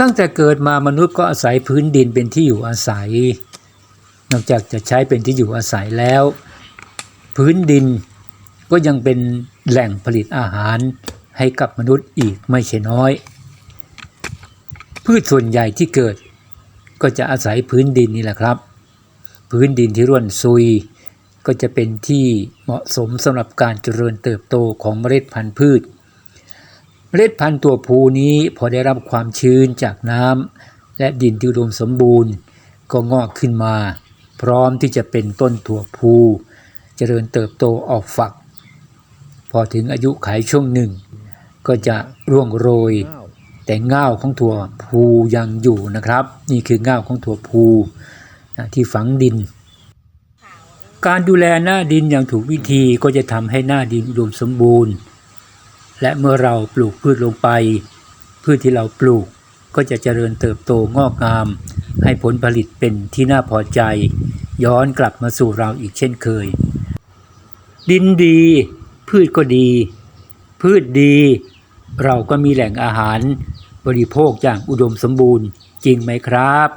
ตั้งแต่เกิดมามนุษย์ก็อาศัยพื้นดินเป็นที่อยู่อาศัย นอกจากจะใช้เป็นที่อยู่อาศัยแล้ว พื้นดินก็ยังเป็นแหล่งผลิตอาหารให้กับมนุษย์อีกไม่ใช่น้อย พืชส่วนใหญ่ที่เกิดก็จะอาศัยพื้นดินนี่แหละครับ พื้นดินที่ร่วนซุย ก็จะเป็นที่เหมาะสมสำหรับการเจริญเติบโตของเมล็ดพันธุ์พืช เมล็ดพันธุ์ตัวภูนี้พอได้รับความชื้นจากน้ำและดินที่อุดมสมบูรณ์ ก็งอกขึ้นมา พร้อมที่จะเป็นต้นถั่วภูเจริญเติบโตออกฝัก พอถึงอายุขัยช่วงหนึ่ง ก็จะร่วงโรย แต่ง่าวของถั่วภูยังอยู่นะครับ นี่คือง่าวของถั่วภูที่ฝังดิน การดูแลหน้าดินอย่างถูกวิธีก็จะทำให้หน้าดินอุดมสมบูรณ์ และเมื่อเราปลูกพืชลงไป พืชที่เราปลูกก็จะเจริญเติบโตงอกงาม ให้ผลผลิตเป็นที่น่าพอใจ ย้อนกลับมาสู่เราอีกเช่นเคย ดินดี พืชก็ดี พืชดี เราก็มีแหล่งอาหาร บริโภคอย่างอุดมสมบูรณ์จริงไหมครับ